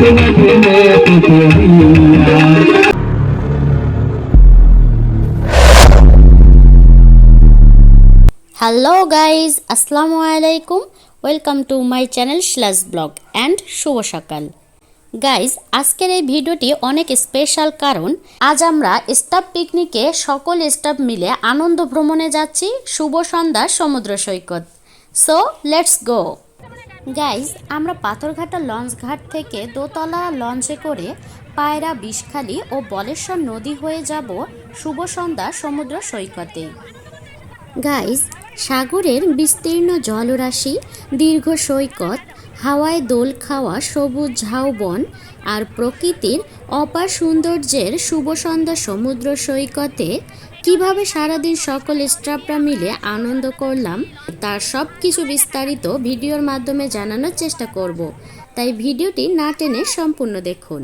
Hello guys আসসালামু আলাইকুম welcome to my channel শ্লাস ব্লগ অ্যান্ড শুভ সকাল গাইজ আজকের এই ভিডিওটি অনেক স্পেশাল কারণ, আজ আমরা স্টাফ পিকনিকে সকল স্টাফ মিলে আনন্দ ভ্রমণে যাচ্ছি শুভ সন্ধ্যা সমুদ্র সৈকত। সো লেটস গো গাইজ আমরা পাথরঘাটা লঞ্চ ঘাট থেকে দোতলা লঞ্চে করে পায়রা, বিষখালি ও বলেশ্বর নদী হয়ে যাব শুভ সন্ধ্যা সমুদ্র সৈকতে। গাইজ সাগরের বিস্তীর্ণ জলরাশি, দীর্ঘ সৈকত, হাওয়ায় দোল খাওয়া, সবুজ ঝাউবন আর প্রকৃতির অপার সৌন্দর্যের শুভ সন্ধ্যা সমুদ্র সৈকতে কীভাবে সারাদিন সকল স্টাফরা মিলে আনন্দ করলাম, তার সব কিছু বিস্তারিত ভিডিওর মাধ্যমে জানানোর চেষ্টা করব। তাই ভিডিওটি না টেনে সম্পূর্ণ দেখুন।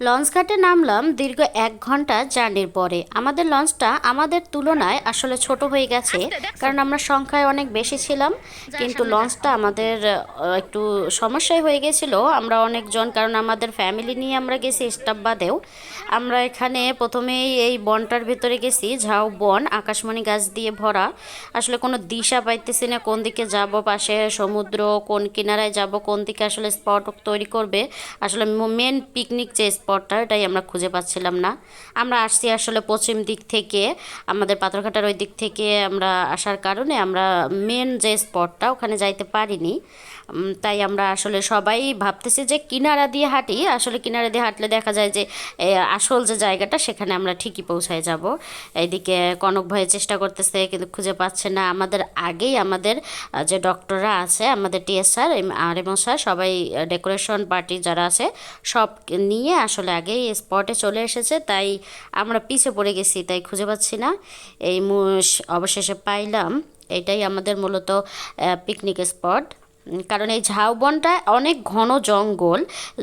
লঞ্চ ঘাটে নামলাম দীর্ঘ এক ঘণ্টা জার্নির পরে। আমাদের লঞ্চটা আমাদের তুলনায় আসলে ছোট হয়ে গেছে কারণ আমরা সংখ্যায় অনেক বেশি ছিলাম। কিন্তু লঞ্চটা আমাদের একটু সমস্যায় হয়ে গেছিল। আমরা অনেকজন কারণ আমাদের ফ্যামিলি নিয়ে আমরা গেছি স্টাফ বাদেও। আমরা এখানে প্রথমেই এই বনটার ভিতরে গেছি ঝাউ বন আকাশমণি গাছ দিয়ে ভরা। আসলে কোনো দিশা পাইতেছি না কোন দিকে যাব পাশে সমুদ্র কোন কিনারায় যাব কোন দিকে আসলে স্পট তৈরি করবে। আসলে মেন পিকনিক যে স্পটটা এটাই আমরা খুঁজে পাচ্ছিলাম না। আমরা আসছি আসলে পশ্চিম দিক থেকে, আমাদের পাথরঘাটার ওই দিক থেকে আমরা আসার কারণে আমরা মেন যে স্পটটা ওখানে যাইতে পারিনি। তাই আমরা আসলে সবাই ভাবতেছি যে কিনারা দিয়ে হাঁটি। আসলে কিনারা দিয়ে হাঁটলে দেখা যায় যে আসল যে জায়গাটা সেখানে আমরা ঠিকই পৌঁছায় যাব। এইদিকে কনক ভাই চেষ্টা করতেছে কিন্তু খুঁজে পাচ্ছে না। আমাদের আগেই আমাদের যে ডক্টররা আছে, আমাদের টিএস স্যার আর এম স্যার, সবাই ডেকোরেশন পার্টি যারা আছে, সব নিয়ে আসলে আগেই স্পটে চলে এসেছে। তাই আমরা পিছে পড়ে গেছি, তাই খুঁজে পাচ্ছি না। এই অবশেষে পাইলাম। এটাই আমাদের মূলত পিকনিক স্পট। কারণ এই ঝাউবনটা অনেক ঘন জঙ্গল।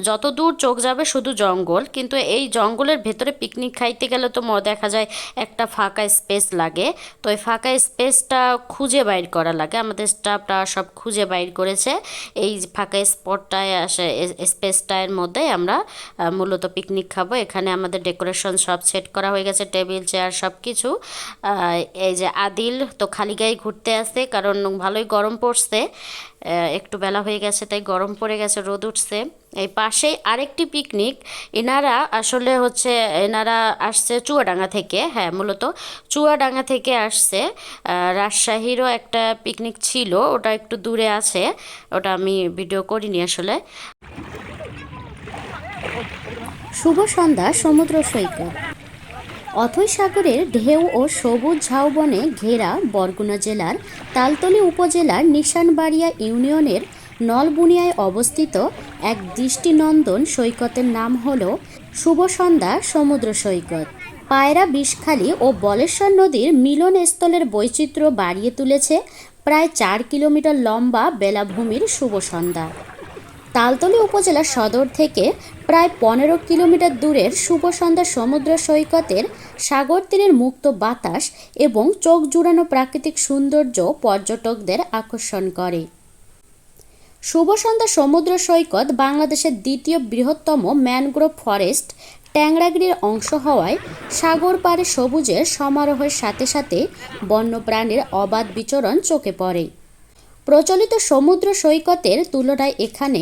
যত দূর চোখ যাবে শুধু জঙ্গল, কিন্তু এই জঙ্গলের ভেতরে পিকনিক খাইতে গেলে তো দেখা যায় একটা ফাঁকা স্পেস লাগে। তো এই ফাঁকা স্পেসটা খুঁজে বাইর করা লাগে। আমাদের স্টাফরা সব খুঁজে বাইর করেছে। এই ফাঁকা স্পটটায় আসে স্পেসটার মধ্যে আমরা মূলত পিকনিক খাব। এখানে আমাদের ডেকোরেশন সব সেট করা হয়ে গেছে টেবিল চেয়ার সব কিছু। এই যে আদিল তো খালি গায়ে ঘুরতে আসে, কারণ ভালোই গরম পড়ছে। একটু বেলা হয়ে গেছে, তাই গরম পড়ে গেছে, রোদ উঠছে। এই পাশেই আরেকটি পিকনিক। এনারা আসলে হচ্ছে, এনারা আসছে চুয়াডাঙ্গা থেকে হ্যাঁ মূলত চুয়াডাঙ্গা থেকে আসছে। রাজশাহীরও একটা পিকনিক ছিল, ওটা একটু দূরে আছে, ওটা আমি ভিডিও করিনি আসলে। শুভ সন্ধ্যা, সমুদ্র সৈকত। অথৈ সাগরের ঢেউ ও সবুজ ঝাউবনে ঘেরা বরগুনা জেলার তালতলি উপজেলার নিশানবাড়িয়া ইউনিয়নের নলবুনিয়ায় অবস্থিত এক দৃষ্টিনন্দন সৈকতের নাম হল শুভসন্ধ্যা সমুদ্র সৈকত। পায়রা বিষখালী ও বলেশ্বর নদীর মিলনস্থলের বৈচিত্র্য বাড়িয়ে তুলেছে প্রায় চার কিলোমিটার লম্বা বেলাভূমির শুভ সন্ধ্যা তালতলী উপজেলা সদর থেকে প্রায় পনেরো কিলোমিটার দূরের শুভ সন্ধ্যা সমুদ্র সৈকতের সাগর তীরের মুক্ত বাতাস এবং চোখ জুড়ানো প্রাকৃতিক সৌন্দর্য পর্যটকদের আকর্ষণ করে। শুভ সন্ধ্যা সমুদ্র সৈকত বাংলাদেশের দ্বিতীয় বৃহত্তম ম্যানগ্রোভ ফরেস্ট ট্যাংরাগিরির অংশ হওয়ায় সাগর পাড়ে সবুজের সমারোহের সাথে সাথে বন্যপ্রাণীর অবাধ বিচরণ চোখে পড়ে। প্রচলিত সমুদ্র সৈকতের তুলনায় এখানে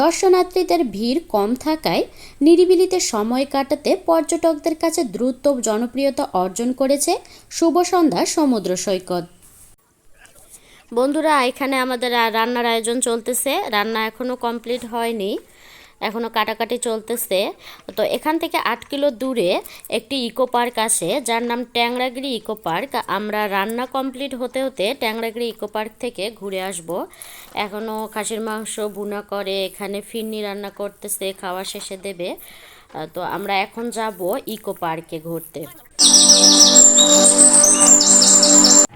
দর্শনার্থীদের ভিড় কম থাকায় নিরিবিলিতে সময় কাটাতে পর্যটকদের কাছে দ্রুত জনপ্রিয়তা অর্জন করেছে শুভ সন্ধ্যা সমুদ্র সৈকত। বন্ধুরা, এখানে আমাদের রান্নার আয়োজন চলতেছে। রান্না এখনও কমপ্লিট হয়নি। এখনও কাটাকাটি চলতেছে। তো এখান থেকে আট কিলো দূরে একটি ইকো পার্ক আছে, যার নাম ট্যাংরাগিরি ইকো পার্ক। আমরা রান্না কমপ্লিট হতে হতে ট্যাংরাগিরি ইকো পার্ক থেকে ঘুরে আসব। এখনও খাসির মাংস বুনা করে, এখানে ফিরনি রান্না করতেছে, খাওয়া শেষে দেবে। তো আমরা এখন যাব ইকো পার্কে ঘুরতে।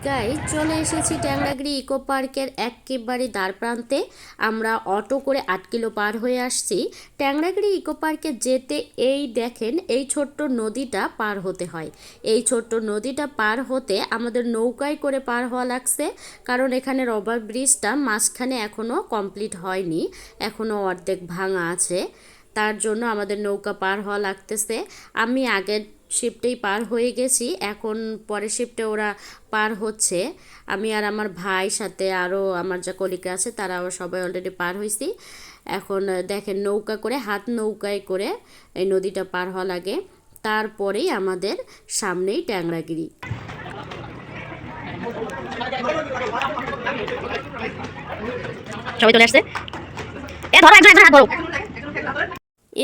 গাই চলে এসেছি ট্যাংরাগিরি ইকো পার্কের একেবারে দ্বার প্রান্তে আমরা অটো করে আট কিলো পার হয়ে আসছি। ট্যাংরাগিরি ইকো পার্কে যেতে এই দেখেন, এই ছোট্ট নদীটা পার হতে হয়। এই ছোট্ট নদীটা পার হতে আমাদের নৌকায় করে পার হওয়া লাগছে, কারণ এখানে রবার ব্রিজটা মাঝখানে এখনও কমপ্লিট হয়নি এখনও অর্ধেক ভাঙা আছে। তার জন্য আমাদের নৌকা পার হওয়া লাগতেছে। আমি আগের শিফটেই পার হয়ে গেছি। এখন পরের শিফটে ওরা পার হচ্ছে। আমি আর আমার ভাই সাথে আরও আমার যা কলিকা আছে, তারাও সবাই অলরেডি পার হয়েছি এখন দেখেন নৌকা করে, হাত নৌকায় করে এই নদীটা পার হওয়া লাগে। তারপরেই আমাদের সামনেই ট্যাংরাগিরি। সবাই চলে আসছে। এ, ধরো, একজন একজন হাত ধরো।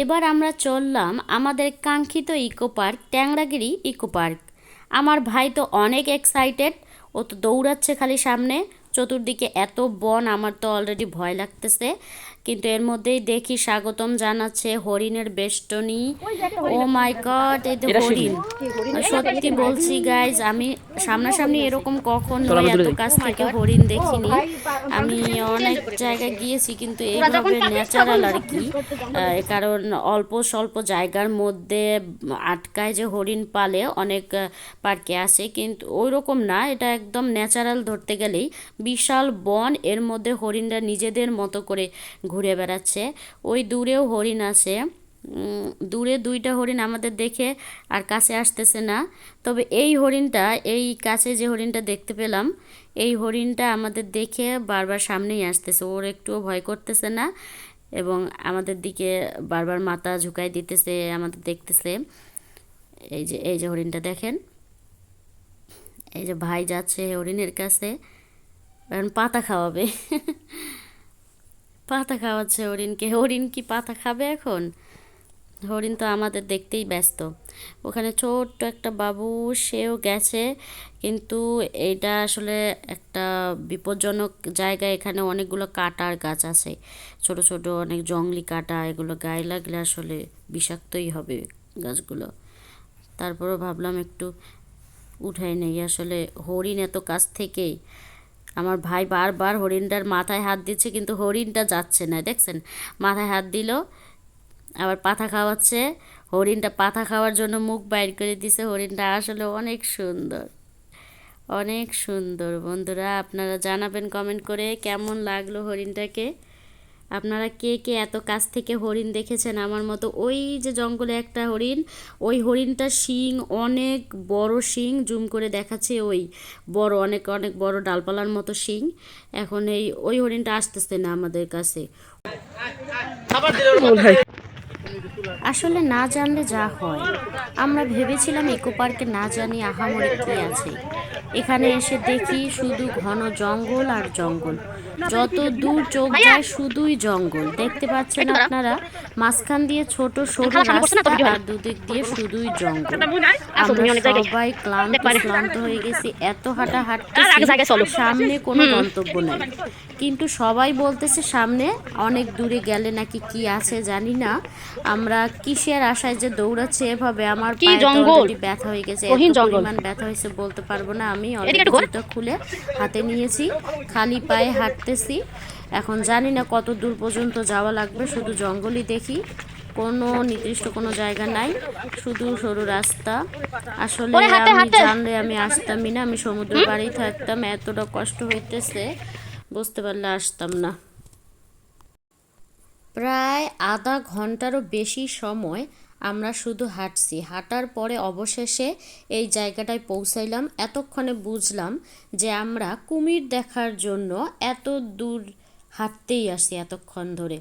এবার আমরা চললাম আমাদের কাঙ্ক্ষিত eco park, Tengragiri eco park. আমার ভাই তো অনেক এক্সাইটেড ও তো দৌড়াচ্ছে খালি সামনে। চতুর্দিকে এত বন, আমার তো অলরেডি ভয় লাগতেছে। কিন্তু এর মধ্যেই দেখি স্বাগতম জানাচ্ছে হরিণের বেষ্টনী। ও মাই গড এই তো হরিণ। সত্যি বলছি গাইজ আমি সামনাসামনি এরকম কখনো এত কাছ থেকে হরিণ দেখিনি। আমি অনেক জায়গায় গিয়েছি কিন্তু এইভাবে ন্যাচারাল আর কি কারণ অল্প স্বল্প জায়গার মধ্যে আটকায় যে হরিণ পালে অনেক পার্কে আসে কিন্তু ওই রকম না এটা একদম ন্যাচারাল ধরতে গেলেই বিশাল বন এর মধ্যে হরিণরা নিজেদের মতো করে ঘুরে বেড়াচ্ছে। ওই দূরেও হরিণ আছে। দূরে দুইটা হরিণ আমাদের দেখে আর কাছে আসতেছে না। তবে এই হরিণটা, এই কাছে যে হরিণটা দেখতে পেলাম, এই হরিণটা আমাদের দেখে বারবার সামনেই আসতেছে। ওর একটুও ভয় করতেছে না এবং আমাদের দিকে বারবার মাথা ঝুঁকাই দিতেছে, আমাদের দেখতেছে। এই যে এই যে হরিণটা দেখেন। এই যে ভাই যাচ্ছে হরিণের কাছে। কারণ পাতা খাওয়াবে। পাতা খাওয়াচ্ছে হরিণকে হরিণ কি পাতা খাবে এখন? হরিণ তো আমাদের দেখতেই ব্যস্ত। ওখানে ছোট্ট একটা বাবু, সেও গেছে। কিন্তু এটা আসলে একটা বিপজ্জনক জায়গা। এখানে অনেকগুলো কাটার গাছ আছে। ছোট ছোট অনেক জংলি কাটা, এগুলো গায়ে লাগলে আসলে বিষাক্তই হবে গাছগুলো। তারপরও ভাবলাম একটু উঠাই নেই। আসলে হরিণ এত কাছ থেকেই আমার ভাই বারবার হরিণটার মাথায় হাত দিচ্ছে, কিন্তু হরিণটা যাচ্ছে না, দেখছেন? মাথায় হাত দিল, আবার পাথা খাওয়াচ্ছে। হরিণটা পাথা খাওয়ার জন্য মুখ বাইর করে দিছে। হরিণটা আসলে অনেক সুন্দর অনেক সুন্দর। বন্ধুরা, আপনারা জানাবেন কমেন্ট করে কেমন লাগল হরিণটাকে? আপনারা কে কে এত কাছ থেকে হরিণ দেখেছেন? আমার মতো ওই যে জঙ্গলে একটা হরিণ, ওই হরিণটা শিং, অনেক বড় শিং, জুম করে দেখাচ্ছে ওই বড়, অনেক অনেক বড় ডালপালার মতো শিং। এখন এই, ওই হরিণটা আসতেছে না আমাদের কাছে। আসলে না জানলে যা হয়। আমরা ভেবেছিলাম ইকো পার্কে না জানি আহামরি কি আছে। এখানে এসে দেখি শুধু ঘন জঙ্গল আর জঙ্গল। যত দূর চোখ যায় শুধুই জঙ্গল। দেখতে পাচ্ছেন আপনারা মাঝখান দিয়ে ছোট সরু রাস্তা আর দুদিক দিয়ে শুধুই জঙ্গল। আমরা সবাই ক্লান্ত ক্লান্ত হয়ে গেছি এত হাঁটা হাঁটতেছি। সামনে কোনো গন্তব্য নাই। কিন্তু সবাই বলতেছে সামনে অনেক দূরে গেলে নাকি কি আছে জানি না। আমরা কিসের আশায় যে দৌড়াচ্ছে এভাবে আমার জঙ্গল? ব্যথা হয়ে গেছে। পরিমাণ ব্যথা হয়েছে বলতে পারব না আমি। অনেক খুলে হাতে নিয়েছি। খালি পায়ে হাঁটতেছি এখন জানি না কত দূর পর্যন্ত যাওয়া লাগবে শুধু জঙ্গলই দেখি। কোনো নির্দিষ্ট কোনো জায়গা নাই শুধু সরু রাস্তা। আসলে আমি জানলে আমি আসতামই না আমি সমুদ্র পাড়েই থাকতাম এতটা কষ্ট হইতেছে বুঝতে পারলে আসতাম না। প্রায় আধা ঘন্টারও বেশি সময় আমরা শুধু হাঁটছি। হাঁটার পরে অবশেষে এই জায়গাটায় পৌঁছাইলাম। এতক্ষণে বুঝলাম যে আমরা কুমির দেখার জন্য এত দূর হাঁটতেই আসি এতক্ষণ ধরে।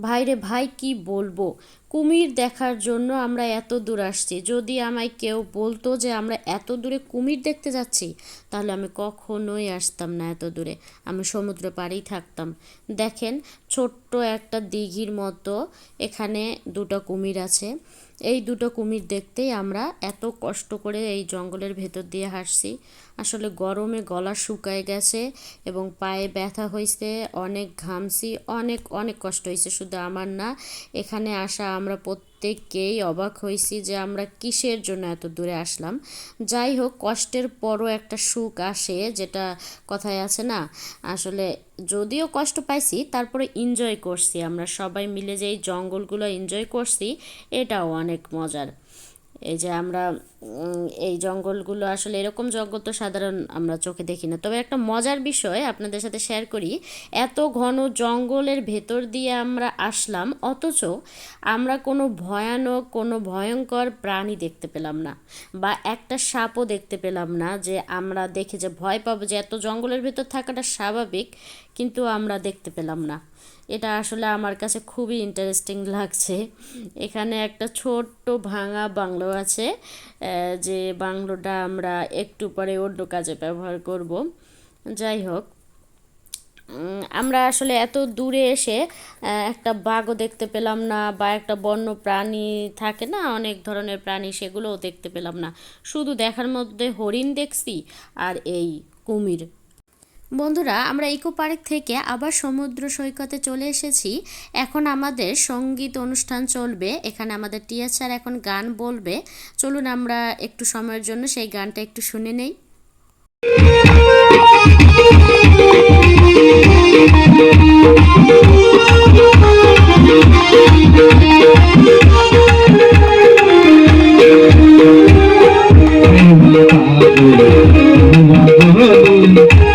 ভাইরে ভাই, কি বলব? কুমির দেখার জন্য আমরা এত দূর আসছি। যদি আমায় কেউ বলতো যে আমরা এত দূরে কুমির দেখতে যাচ্ছি, তাহলে আমি কখনোই আসতাম না এত দূরে। আমি সমুদ্র পাড়েই থাকতাম। দেখেন, ছোট্ট একটা দিঘির মতো এখানে দুটো কুমির আছে। এই দুটো কুমির দেখতেই আমরা এত কষ্ট করে এই জঙ্গলের ভেতর দিয়ে হাঁটছি। আসলে গরমে গলা শুকায় গেছে এবং পায়ে ব্যথা হয়েছে অনেক ঘামছি, অনেক অনেক কষ্ট হয়েছে শুধু আমার না। এখানে আসা আমরা প্রত্যেককেই অবাক হয়েছি যে আমরা কিসের জন্য এত দূরে আসলাম। যাই হোক, কষ্টের পরও একটা সুখ আসে, যেটা কথায় আছে না, আসলে যদিও কষ্ট পাইছি, তারপরে এনজয় করছি। আমরা সবাই মিলে যে এই জঙ্গলগুলো এনজয় করছি, এটাও অনেক মজার। এই যে আমরা এই জঙ্গলগুলো আসলে এরকম জঙ্গল তো সাধারণ আমরা চোখে দেখি না। তবে একটা মজার বিষয় আপনাদের সাথে শেয়ার করি, এত ঘন জঙ্গলের ভেতর দিয়ে আমরা আসলাম, অথচ আমরা কোনো ভয়ানক, কোনো ভয়ঙ্কর প্রাণী দেখতে পেলাম না বা একটা সাপও দেখতে পেলাম না যে আমরা দেখে যে ভয় পাবো যে এত জঙ্গলের ভেতর থাকাটা স্বাভাবিক, কিন্তু আমরা দেখতে পেলাম না। এটা আসলে আমার কাছে খুবই ইন্টারেস্টিং লাগছে। এখানে একটা ছোট্ট ভাঙা বাংলো আছে যে বাংলোটা আমরা একটু পরে অন্য কাজে ব্যবহার করব। যাই হোক আমরা আসলে এত দূরে এসে একটা বাঘও দেখতে পেলাম না বা একটা বন্য প্রাণী থাকে না, অনেক ধরনের প্রাণী সেগুলোও দেখতে পেলাম না। শুধু দেখার মধ্যে হরিণ দেখছি আর এই কুমির। বন্ধুরা, আমরা ইকো পার্ক থেকে আবার সমুদ্র সৈকতে চলে এসেছি। এখন আমাদের সংগীত অনুষ্ঠান চলবে। এখানে আমাদের টিচার এখন গান বলবে। চলুন আমরা একটু সময়ের জন্য সেই গানটা একটু শুনে নেই।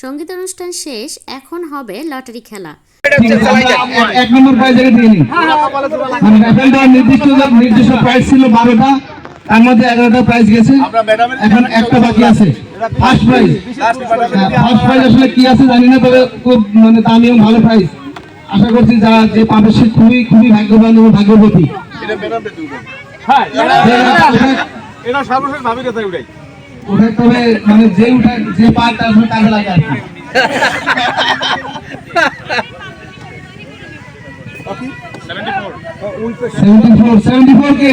সংগীত অনুষ্ঠান শেষ, এখন হবে লটারি খেলা। এক নম্বর প্রাইজ নির্দিষ্ট নির্দিষ্ট প্রাইজ ছিল বারোটা। তার মধ্যে এগারোটা প্রাইজ গেছে। এখন একটা বাকি আছে। ফার্স্ট প্রাইজ ফার্স্ট প্রাইজ আসলে কি আছে জানি না তবে খুব মানে দামি এবং ভালো প্রাইজ আশা করছি যারা যে পাবে সে খুবই খুবই ভাগ্যবান এবং ভাগ্যবতী। ভাবি কথা তবে মানে যে উঠে যে পায় তার কাজে লাগে আর কি। সেভেন্টি ফোর সেভেন্টি ফোর কে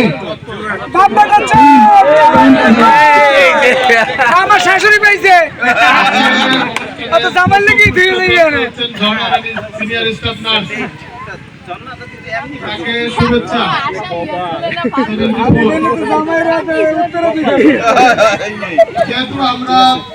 আমার শাশুড়ি পাইছে। অত জামাল নাকি? ধুয়ে দিয়ে সিনিয়র স্টাফ নার্স।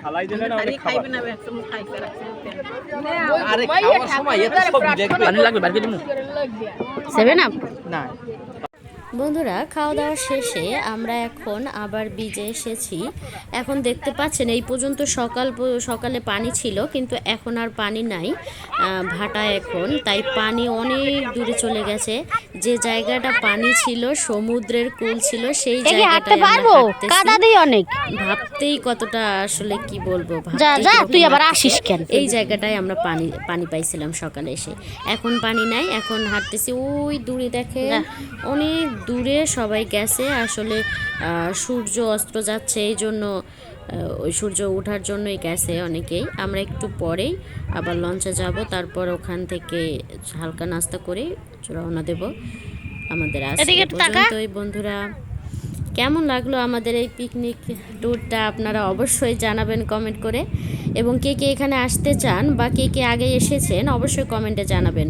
তাকে শুভেচ্ছা যেহেতু আমরা দিমু সেভেন আপ না বন্ধুরা খাওয়া দাওয়া শেষে আমরা এখন আবার বিজে এসেছি। এখন দেখতে পাচ্ছেন এই পর্যন্ত সকাল সকালে পানি ছিল কিন্তু এখন আর পানি নাই ভাটা এখন। তাই পানি অনেক দূরে চলে গেছে। যে জায়গাটা পানি ছিল সমুদ্রের কুল ছিল সেই দিই অনেক। ভাবতেই কতটা আসলে কি বলব তুই আবার আসিস কেন? এই জায়গাটায় আমরা পানি পানি পাইছিলাম সকালে এসে। এখন পানি নাই এখন হাঁটতেছি। ওই দূরে দেখে অনেক দূরে সবাই গেছে। আসলে আহ, সূর্য অস্ত যাচ্ছে এই জন্য ওই সূর্য ওঠার জন্যই গেছে অনেকেই। আমরা একটু পরেই আবার লঞ্চে যাব তারপর ওখান থেকে হালকা নাস্তা করে রওনা দেব আমাদের। পর্যন্তই বন্ধুরা। কেমন লাগল আমাদের এই পিকনিক ট্যুরটা আপনারা অবশ্যই জানাবেন কমেন্ট করে। এবং কে কে এখানে আসতে চান বা কে কে আগে এসেছেন অবশ্যই কমেন্টে জানাবেন।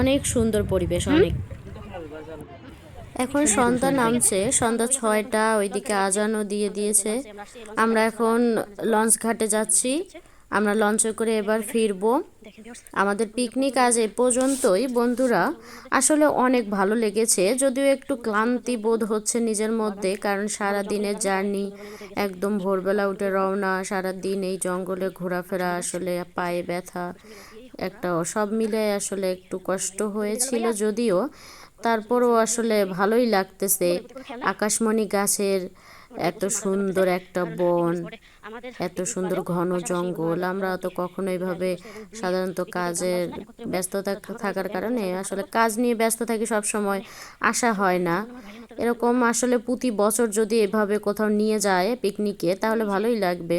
অনেক সুন্দর পরিবেশ অনেক এখন সন্ধ্যা নামছে সন্ধ্যা ছয়টা ওইদিকে আজানও দিয়ে দিয়েছে। আমরা এখন লঞ্চ ঘাটে যাচ্ছি। আমরা লঞ্চে করে এবার ফিরবো। আমাদের পিকনিক আজ এ পর্যন্তই বন্ধুরা। আসলে অনেক ভালো লেগেছে যদিও একটু ক্লান্তি বোধ হচ্ছে নিজের মধ্যে কারণ সারা দিনের জার্নি একদম ভোরবেলা উঠে রওনা সারা দিন এই জঙ্গলে ঘোরাফেরা আসলে পায়ে ব্যথা একটা সব মিলে আসলে একটু কষ্ট হয়েছিল যদিও। তারপরও আসলে ভালোই লাগতেছে। আকাশমণি গাছের এত সুন্দর একটা বন, এত সুন্দর ঘন জঙ্গল। আমরা তো কখনো এইভাবে সাধারণত কাজের ব্যস্ততা থাকার কারণে আসলে কাজ নিয়ে ব্যস্ত থাকি সব সময় আসা হয় না। এরকম আসলে প্রতি বছর যদি এভাবে কোথাও নিয়ে যায় পিকনিকে তাহলে ভালোই লাগবে।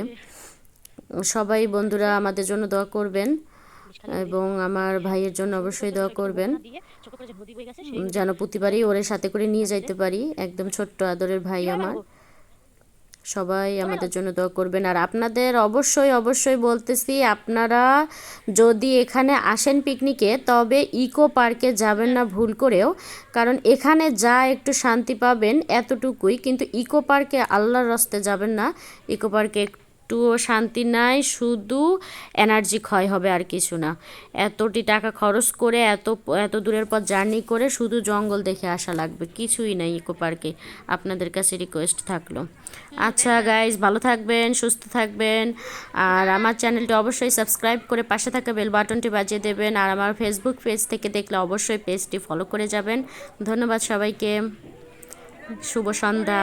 সবাই বন্ধুরা আমাদের জন্য দোয়া করবেন। এবং আমার ভাইয়ের জন্য অবশ্যই দোয়া করবেন। যেন প্রতিবারই ওরে সাথে করে নিয়ে যাইতে পারি। একদম ছোট্ট আদরের ভাই আমার। সবাই আমাদের জন্য দোয়া করবেন। আর আপনাদের অবশ্যই অবশ্যই বলতেছি, আপনারা যদি এখানে আসেন পিকনিকে, তবে ইকো পার্কে যাবেন না ভুল করেও। কারণ এখানে যা একটু শান্তি পাবেন এতটুকুই। কিন্তু ইকো পার্কে আল্লাহর রাস্তে যাবেন না। ইকো পার্কে একটুও শান্তি নাই, শুধু এনার্জি ক্ষয় হবে আর কিছু না। এতটি টাকা খরচ করে, এত এত দূরের পর জার্নি করে শুধু জঙ্গল দেখে আসা লাগবে, কিছুই নাই ইকো পার্কে। আপনাদের কাছে রিকোয়েস্ট থাকল। আচ্ছা গাইজ ভালো থাকবেন, সুস্থ থাকবেন। আর আমার চ্যানেলটি অবশ্যই সাবস্ক্রাইব করে পাশে থাকা বেল বাটনটি বাজিয়ে দেবেন। আর আমার ফেসবুক পেজ থেকে দেখলে অবশ্যই পেজটি ফলো করে যাবেন। ধন্যবাদ সবাইকে। শুভ সন্ধ্যা।